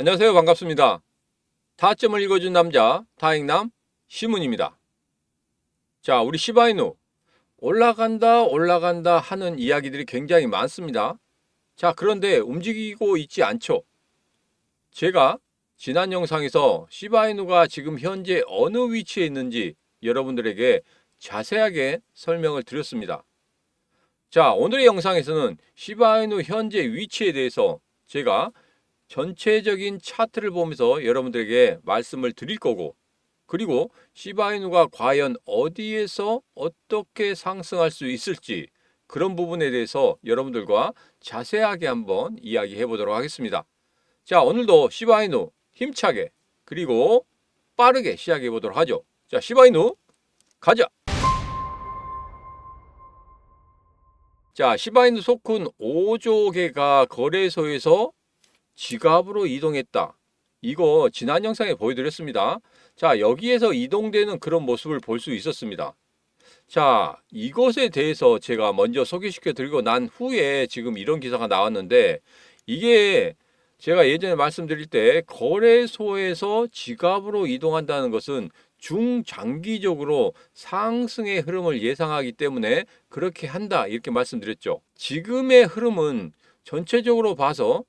안녕하세요. 반갑습니다. 타점을 읽어준 남자, 다행남, 시문입니다. 자, 우리 시바이누. 올라간다, 올라간다 하는 이야기들이 굉장히 많습니다. 자, 그런데 움직이고 있지 않죠? 제가 지난 영상에서 시바이누가 지금 현재 어느 위치에 있는지 여러분들에게 자세하게 설명을 드렸습니다. 자, 오늘의 영상에서는 시바이누 현재 위치에 대해서 제가 전체적인 차트를 보면서 여러분들에게 말씀을 드릴 거고 그리고 시바이누가 과연 어디에서 어떻게 상승할 수 있을지 그런 부분에 대해서 여러분들과 자세하게 한번 이야기해 보도록 하겠습니다. 자, 오늘도 시바이누 힘차게 그리고 빠르게 시작해 보도록 하죠. 자, 시바이누 가자. 자, 시바이누 소쿤 5조 개가 거래소에서 지갑으로 이동했다. 이거 지난 영상에 보여드렸습니다. 자, 여기에서 이동되는 그런 모습을 볼 수 있었습니다. 자, 이것에 대해서 제가 먼저 소개시켜 드리고 난 후에 지금 이런 기사가 나왔는데 이게 제가 예전에 말씀드릴 때 거래소에서 지갑으로 이동한다는 것은 중장기적으로 상승의 흐름을 예상하기 때문에 그렇게 한다 이렇게 말씀드렸죠. 지금의 흐름은 전체적으로 봐서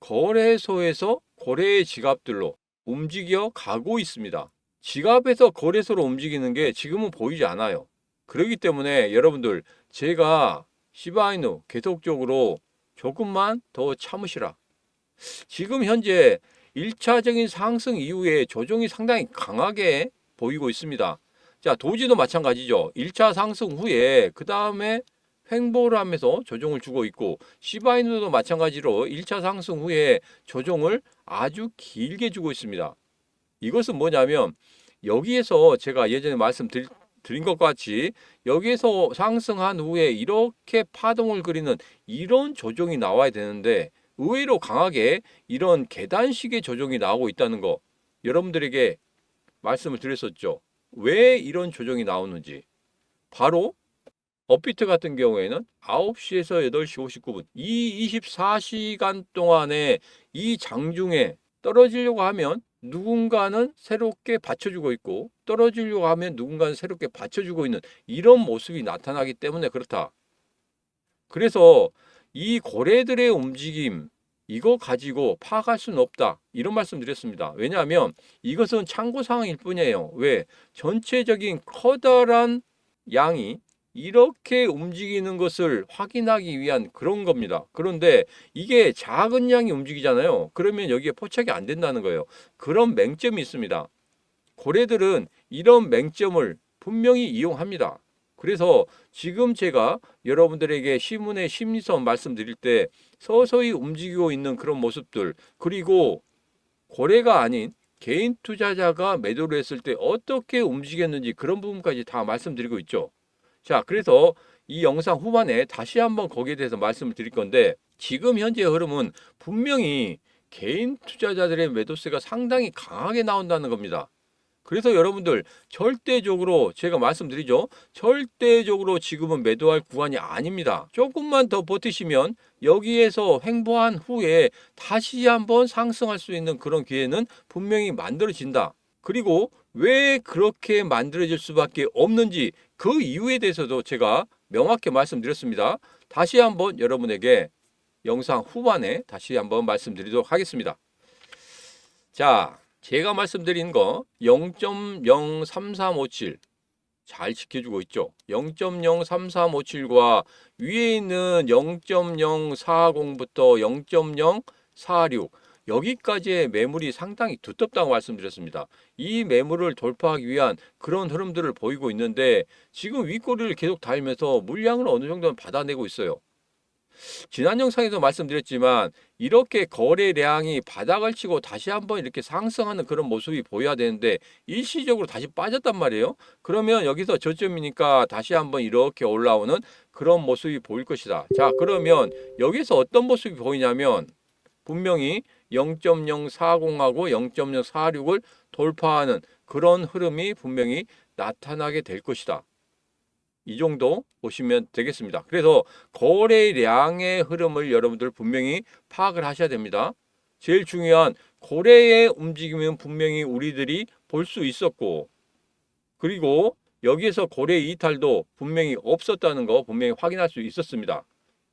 거래소에서 거래의 지갑들로 움직여 가고 있습니다. 지갑에서 거래소로 움직이는 게 지금은 보이지 않아요. 그렇기 때문에 여러분들 제가 시바이누 계속적으로 조금만 더 참으시라. 지금 현재 1차적인 상승 이후에 조정이 상당히 강하게 보이고 있습니다. 자, 도지도 마찬가지죠. 1차 상승 후에 그 다음에 횡보를 하면서 조정을 주고 있고 시바이누도 마찬가지로 1차 상승 후에 조정을 아주 길게 주고 있습니다. 이것은 뭐냐면 여기에서 제가 예전에 말씀드린 것 같이 여기에서 상승한 후에 이렇게 파동을 그리는 이런 조정이 나와야 되는데 의외로 강하게 이런 계단식의 조정이 나오고 있다는 거 여러분들에게 말씀을 드렸었죠. 왜 이런 조정이 나오는지 바로 업비트 같은 경우에는 9시에서 8시 59분 이 24시간 동안에 이 장중에 떨어지려고 하면 누군가는 새롭게 받쳐주고 있고 떨어지려고 하면 누군가는 새롭게 받쳐주고 있는 이런 모습이 나타나기 때문에 그렇다. 그래서 이 고래들의 움직임 이거 가지고 파악할 수는 없다. 이런 말씀 드렸습니다. 왜냐하면 이것은 참고 상황일 뿐이에요. 왜? 전체적인 커다란 양이 이렇게 움직이는 것을 확인하기 위한 그런 겁니다. 그런데 이게 작은 양이 움직이잖아요. 그러면 여기에 포착이 안 된다는 거예요. 그런 맹점이 있습니다. 고래들은 이런 맹점을 분명히 이용합니다. 그래서 지금 제가 여러분들에게 시문의 심리선 말씀드릴 때 서서히 움직이고 있는 그런 모습들 그리고 고래가 아닌 개인 투자자가 매도를 했을 때 어떻게 움직였는지 그런 부분까지 다 말씀드리고 있죠. 자, 그래서 이 영상 후반에 다시 한번 거기에 대해서 말씀을 드릴 건데 지금 현재 흐름은 분명히 개인 투자자들의 매도세가 상당히 강하게 나온다는 겁니다. 그래서 여러분들 절대적으로 제가 말씀드리죠. 절대적으로 지금은 매도할 구간이 아닙니다. 조금만 더 버티시면 여기에서 횡보한 후에 다시 한번 상승할 수 있는 그런 기회는 분명히 만들어진다. 그리고 왜 그렇게 만들어질 수밖에 없는지 그 이유에 대해서도 제가 명확히 말씀드렸습니다. 다시 한번 여러분에게 영상 후반에 다시 한번 말씀드리도록 하겠습니다. 자, 제가 말씀드린 거 0.03357 잘 지켜주고 있죠. 0.03357과 위에 있는 0.040부터 0.046 여기까지의 매물이 상당히 두텁다고 말씀드렸습니다. 이 매물을 돌파하기 위한 그런 흐름들을 보이고 있는데 지금 윗꼬리를 계속 달면서 물량을 어느 정도는 받아내고 있어요. 지난 영상에서 말씀드렸지만 이렇게 거래량이 바닥을 치고 다시 한번 이렇게 상승하는 그런 모습이 보여야 되는데 일시적으로 다시 빠졌단 말이에요. 그러면 여기서 저점이니까 다시 한번 이렇게 올라오는 그런 모습이 보일 것이다. 자, 그러면 여기서 어떤 모습이 보이냐면 분명히 0.040하고 0.046을 돌파하는 그런 흐름이 분명히 나타나게 될 것이다. 이 정도 보시면 되겠습니다. 그래서 거래량의 흐름을 여러분들 분명히 파악을 하셔야 됩니다. 제일 중요한 거래의 움직임은 분명히 우리들이 볼 수 있었고 그리고 여기에서 거래 이탈도 분명히 없었다는 거 분명히 확인할 수 있었습니다.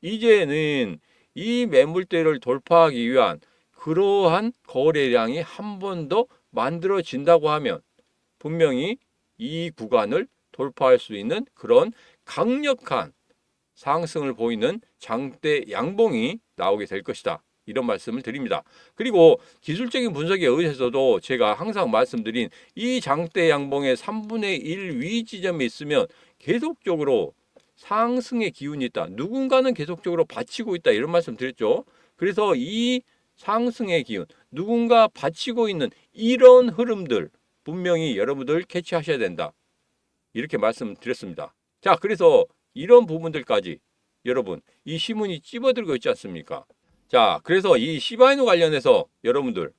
이제는 이 매물대를 돌파하기 위한 그러한 거래량이 한 번 더 만들어진다고 하면 분명히 이 구간을 돌파할 수 있는 그런 강력한 상승을 보이는 장대 양봉이 나오게 될 것이다. 이런 말씀을 드립니다. 그리고 기술적인 분석에 의해서도 제가 항상 말씀드린 이 장대 양봉의 3분의 1 위 지점에 있으면 계속적으로 상승의 기운이 있다. 누군가는 계속적으로 받치고 있다. 이런 말씀 드렸죠. 그래서 이 상승의 기운, 누군가 받치고 있는 이런 흐름들 분명히 여러분들 캐치하셔야 된다. 이렇게 말씀드렸습니다. 자, 그래서 이런 부분들까지 여러분 이 신문이 찝어들고 있지 않습니까? 자, 그래서 이 시바이누 관련해서 여러분들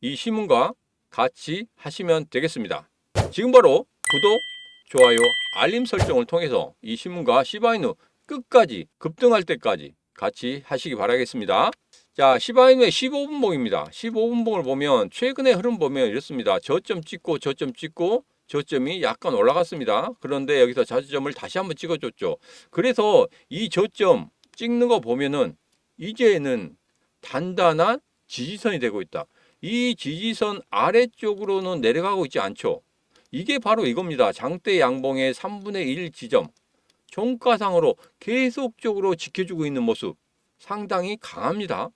이 신문과 같이 하시면 되겠습니다. 지금 바로 구독, 좋아요, 알림 설정을 통해서 이 신문과 시바이누 끝까지 급등할 때까지 같이 하시기 바라겠습니다. 자, 시바이누의 15분봉입니다. 15분봉을 보면 최근의 흐름 보면 이렇습니다. 저점 찍고 저점 찍고 저점이 약간 올라갔습니다. 그런데 여기서 자주점을 다시 한번 찍어줬죠. 그래서 이 저점 찍는 거 보면은 이제는 단단한 지지선이 되고 있다. 이 지지선 아래쪽으로는 내려가고 있지 않죠. 이게 바로 이겁니다. 장대 양봉의 3분의 1 지점. 종가상으로 계속적으로 지켜주고 있는 모습 상당히 강합니다.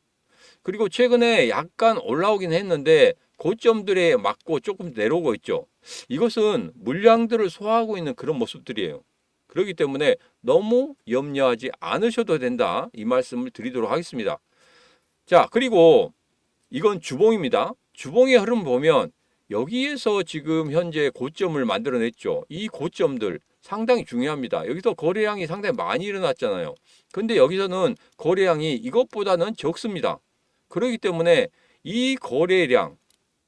그리고 최근에 약간 올라오긴 했는데 고점들에 맞고 조금 내려오고 있죠. 이것은 물량들을 소화하고 있는 그런 모습들이에요. 그렇기 때문에 너무 염려하지 않으셔도 된다. 이 말씀을 드리도록 하겠습니다. 자, 그리고 이건 주봉입니다. 주봉의 흐름 보면 여기에서 지금 현재 고점을 만들어냈죠. 이 고점들 상당히 중요합니다. 여기서 거래량이 상당히 많이 일어났잖아요. 근데 여기서는 거래량이 이것보다는 적습니다. 그렇기 때문에 이 거래량,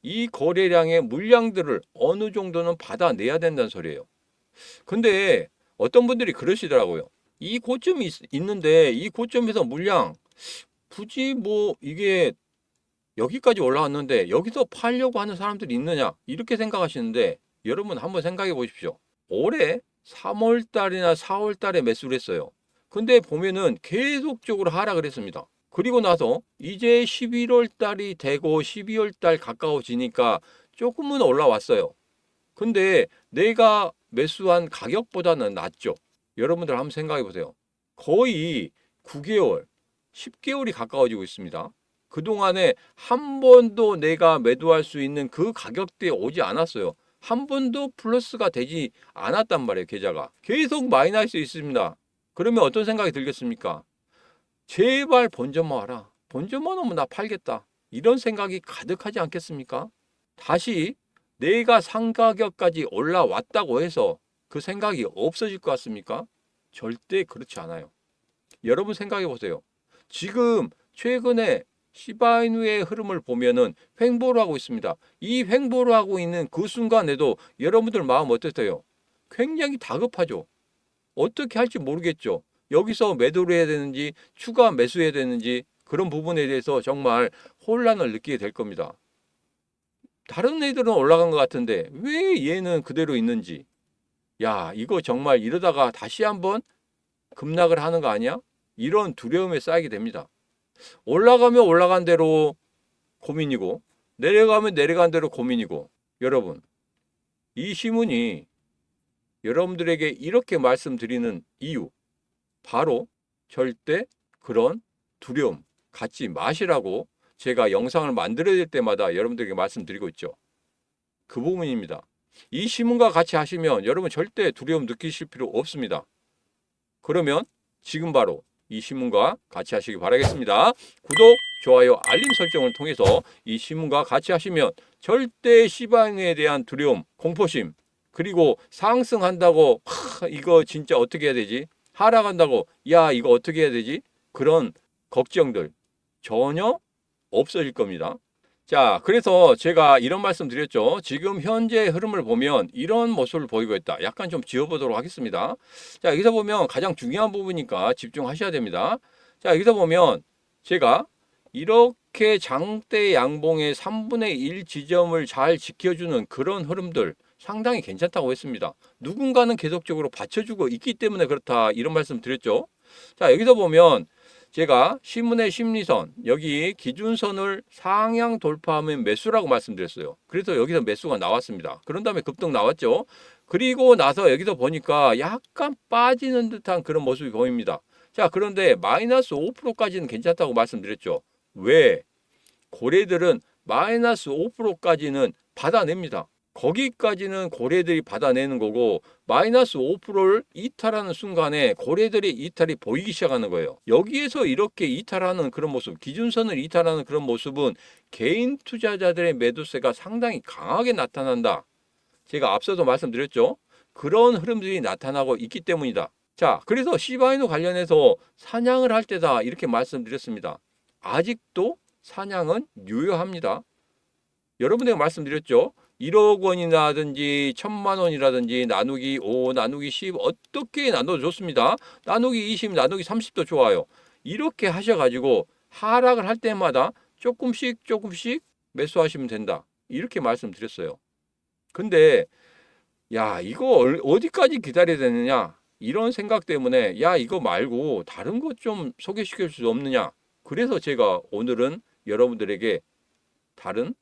이 거래량의 물량들을 어느 정도는 받아내야 된다는 소리예요. 근데 어떤 분들이 그러시더라고요. 이 고점이 있, 있는데 이 고점에서 물량 굳이 뭐 이게 여기까지 올라왔는데 여기서 팔려고 하는 사람들이 있느냐 이렇게 생각하시는데 여러분 한번 생각해 보십시오. 올해 3월 달이나 4월 달에 매수를 했어요. 근데 보면은 계속적으로 하락을 했습니다. 그리고 나서 이제 11월 달이 되고 12월 달 가까워지니까 조금은 올라왔어요. 근데 내가 매수한 가격보다는 낮죠. 여러분들 한번 생각해 보세요. 거의 9개월, 10개월이 가까워지고 있습니다. 그동안에 한 번도 내가 매도할 수 있는 그 가격대에 오지 않았어요. 한 번도 플러스가 되지 않았단 말이에요, 계좌가. 계속 마이너스 있습니다. 그러면 어떤 생각이 들겠습니까? 제발 본전만 와라. 본전만 오면 나 팔겠다. 이런 생각이 가득하지 않겠습니까? 다시 내가 상가격까지 올라왔다고 해서 그 생각이 없어질 것 같습니까? 절대 그렇지 않아요. 여러분 생각해 보세요. 지금 최근에 시바이누의 흐름을 보면은 횡보를 하고 있습니다. 이 횡보를 하고 있는 그 순간에도 여러분들 마음 어떠세요? 굉장히 다급하죠. 어떻게 할지 모르겠죠. 여기서 매도를 해야 되는지 추가 매수해야 되는지 그런 부분에 대해서 정말 혼란을 느끼게 될 겁니다. 다른 애들은 올라간 것 같은데 왜 얘는 그대로 있는지. 야, 이거 정말 이러다가 다시 한번 급락을 하는 거 아니야? 이런 두려움에 쌓이게 됩니다. 올라가면 올라간 대로 고민이고 내려가면 내려간 대로 고민이고 여러분 이 신문이 여러분들에게 이렇게 말씀드리는 이유 바로 절대 그런 두려움 갖지 마시라고 제가 영상을 만들어야 될 때마다 여러분들에게 말씀드리고 있죠. 그 부분입니다. 이 신문과 같이 하시면 여러분 절대 두려움 느끼실 필요 없습니다. 그러면 지금 바로 이 신문과 같이 하시기 바라겠습니다. 구독, 좋아요, 알림 설정을 통해서 이 신문과 같이 하시면 절대 시방에 대한 두려움, 공포심, 그리고 상승한다고 하, 이거 진짜 어떻게 해야 되지? 하락한다고 야 이거 어떻게 해야 되지? 그런 걱정들 전혀 없어질 겁니다. 자, 그래서 제가 이런 말씀 드렸죠. 지금 현재 흐름을 보면 이런 모습을 보이고 있다. 약간 좀 지어보도록 하겠습니다. 자, 여기서 보면 가장 중요한 부분이니까 집중하셔야 됩니다. 자, 여기서 보면 제가 이렇게 장대 양봉의 3분의 1 지점을 잘 지켜주는 그런 흐름들 상당히 괜찮다고 했습니다. 누군가는 계속적으로 받쳐주고 있기 때문에 그렇다 이런 말씀 드렸죠. 자 여기서 보면 제가 신문의 심리선 여기 기준선을 상향 돌파하면 매수라고 말씀드렸어요. 그래서 여기서 매수가 나왔습니다. 그런 다음에 급등 나왔죠. 그리고 나서 여기서 보니까 약간 빠지는 듯한 그런 모습이 보입니다. 자 그런데 마이너스 5%까지는 괜찮다고 말씀드렸죠. 왜? 고래들은 마이너스 5%까지는 받아냅니다. 거기까지는 고래들이 받아내는 거고 마이너스 5%를 이탈하는 순간에 고래들의 이탈이 보이기 시작하는 거예요. 여기에서 이렇게 이탈하는 그런 모습, 기준선을 이탈하는 그런 모습은 개인 투자자들의 매도세가 상당히 강하게 나타난다. 제가 앞서도 말씀드렸죠. 그런 흐름들이 나타나고 있기 때문이다. 자, 그래서 시바이노 관련해서 사냥을 할 때다 이렇게 말씀드렸습니다. 아직도 사냥은 유효합니다. 여러분에게 말씀드렸죠. 1억 원이라든지 1000만 원이라든지 나누기 5, 나누기 10 어떻게 나눠도 좋습니다. 나누기 20, 나누기 30도 좋아요. 이렇게 하셔가지고 하락을 할 때마다 조금씩 조금씩 매수하시면 된다. 이렇게 말씀드렸어요. 근데 야 이거 얼- 어디까지 기다려야 되느냐 이런 생각 때문에 야 이거 말고 다른 것 좀 소개시켜 줄수 없느냐 그래서 제가 오늘은 여러분들에게 다른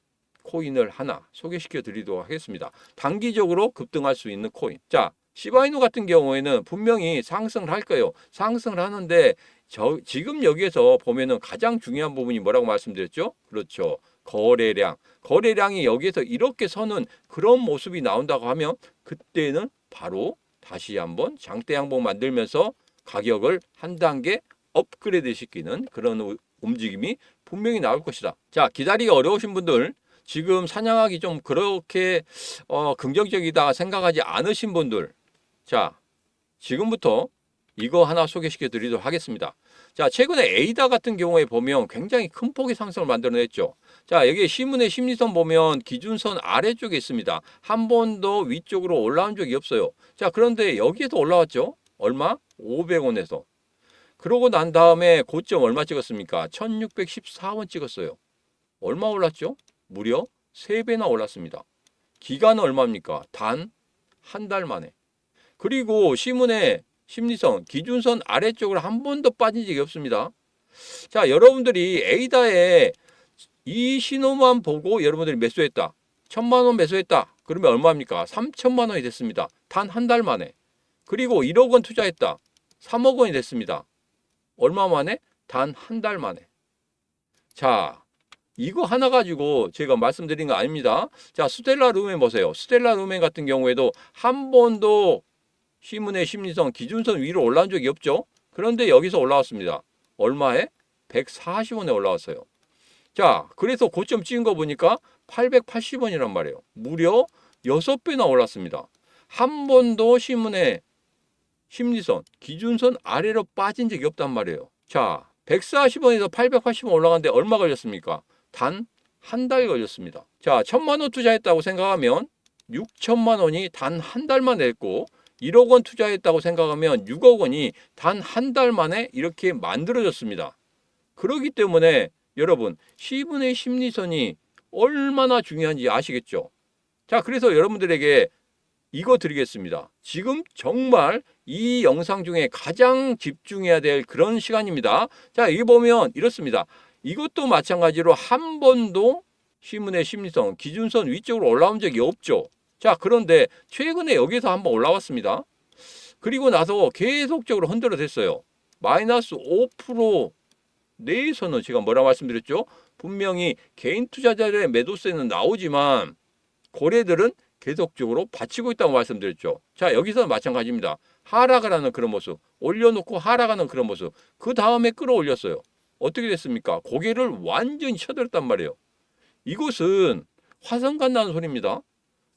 코인을 하나 소개시켜 드리도록 하겠습니다. 단기적으로 급등할 수 있는 코인. 자, 시바이누 같은 경우에는 분명히 상승을 할 거예요. 상승을 하는데 저 지금 여기에서 보면은 가장 중요한 부분이 뭐라고 말씀드렸죠? 그렇죠. 거래량. 거래량이 여기에서 이렇게 서는 그런 모습이 나온다고 하면 그때는 바로 다시 한번 장대 양봉 만들면서 가격을 한 단계 업그레이드 시키는 그런 우- 움직임이 분명히 나올 것이다. 자, 기다리기 어려우신 분들 지금 사냥하기 좀 그렇게 어, 긍정적이다 생각하지 않으신 분들 자 지금부터 이거 하나 소개시켜 드리도록 하겠습니다. 자 최근에 에이다 같은 경우에 보면 굉장히 큰 폭의 상승을 만들어냈죠. 자 여기 신문의 심리선 보면 기준선 아래쪽에 있습니다. 한 번도 위쪽으로 올라온 적이 없어요. 자 그런데 여기에도 올라왔죠. 얼마? 500원에서. 그러고 난 다음에 고점 얼마 찍었습니까? 1614원 찍었어요. 얼마 올랐죠? 무려 3배나 올랐습니다. 기간은 얼마입니까? 단 한 달 만에. 그리고 시문의 심리선 기준선 아래쪽으로 한 번도 빠진 적이 없습니다. 자, 여러분들이 에이다에 이 신호만 보고 여러분들이 매수했다. 천만 원 매수했다. 그러면 얼마입니까? 3천만 원이 됐습니다. 단 한 달 만에. 그리고 1억 원 투자했다. 3억 원이 됐습니다. 얼마 만에? 단 한 달 만에. 자, 이거 하나 가지고 제가 말씀드린 거 아닙니다. 자, 스텔라 루멘 보세요. 스텔라 루멘 같은 경우에도 한 번도 시문의 심리선 기준선 위로 올라온 적이 없죠. 그런데 여기서 올라왔습니다. 얼마에? 140원에 올라왔어요. 자, 그래서 고점 찍은 거 보니까 880원이란 말이에요. 무려 6배나 올랐습니다. 한 번도 시문의 심리선, 기준선 아래로 빠진 적이 없단 말이에요. 자, 140원에서 880원 올라갔는데 얼마 걸렸습니까? 단 한 달 걸렸습니다. 자, 천만 원 투자했다고 생각하면 6천만 원이 단 한 달만 냈고 1억 원 투자했다고 생각하면 6억 원이 단 한 달 만에 이렇게 만들어졌습니다. 그렇기 때문에 여러분 시분의 심리선이 얼마나 중요한지 아시겠죠? 자, 그래서 여러분들에게 이거 드리겠습니다. 지금 정말 이 영상 중에 가장 집중해야 될 그런 시간입니다. 자, 여기 보면 이렇습니다. 이것도 마찬가지로 한 번도 시문의 심리선 기준선 위쪽으로 올라온 적이 없죠. 자, 그런데 최근에 여기서 한번 올라왔습니다. 그리고 나서 계속적으로 흔들어 댔어요. 마이너스 5% 내에서는 제가 뭐라 말씀드렸죠? 분명히 개인 투자자들의 매도세는 나오지만 고래들은 계속적으로 받치고 있다고 말씀드렸죠. 자, 여기서는 마찬가지입니다. 하락을 하는 그런 모습, 올려놓고 하락하는 그런 모습. 그 다음에 끌어올렸어요. 어떻게 됐습니까? 고개를 완전히 쳐들었단 말이에요. 이곳은 화성 간다는 소리입니다.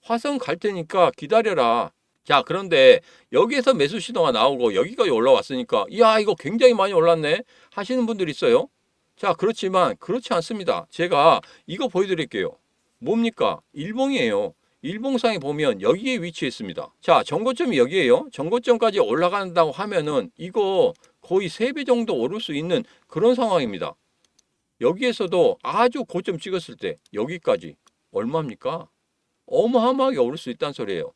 화성 갈 테니까 기다려라. 자, 그런데 여기에서 매수 신호가 나오고 여기까지 올라왔으니까, 이야, 이거 굉장히 많이 올랐네. 하시는 분들 있어요. 자, 그렇지만 그렇지 않습니다. 제가 이거 보여드릴게요. 뭡니까? 일봉이에요. 일봉상에 보면 여기에 위치해 있습니다. 자, 정고점이 여기에요. 정고점까지 올라간다고 하면은 이거 거의 3배 정도 오를 수 있는 그런 상황입니다. 여기에서도 아주 고점 찍었을 때 여기까지 얼마입니까? 어마어마하게 오를 수 있다는 소리예요.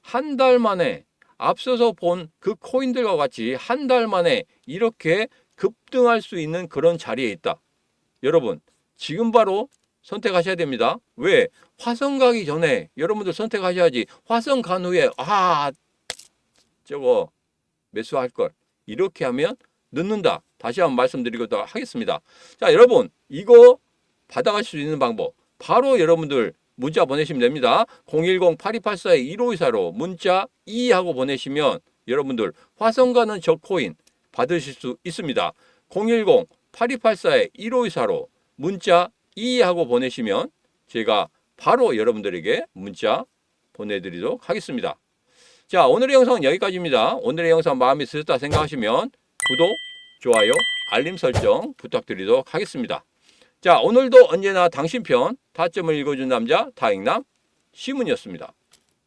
한 달 만에 앞서서 본 그 코인들과 같이 한 달 만에 이렇게 급등할 수 있는 그런 자리에 있다. 여러분, 지금 바로 선택하셔야 됩니다. 왜? 화성 가기 전에 여러분들 선택하셔야지. 화성 간 후에 아 저거 매수할 걸 이렇게 하면 늦는다. 다시 한번 말씀드리도록 하겠습니다. 자, 여러분 이거 받아갈 수 있는 방법 바로 여러분들 문자 보내시면 됩니다. 010-8284-1524로 문자 2 하고 보내시면 여러분들 화성 가는 저 코인 받으실 수 있습니다. 010-8284-1524로 문자 2 하고 보내시면 제가 바로 여러분들에게 문자 보내드리도록 하겠습니다. 자, 오늘의 영상은 여기까지입니다. 오늘의 영상 마음에 드셨다 생각하시면 구독, 좋아요, 알림 설정 부탁드리도록 하겠습니다. 자, 오늘도 언제나 당신 편 타점을 읽어준 남자 다익남 시문이었습니다.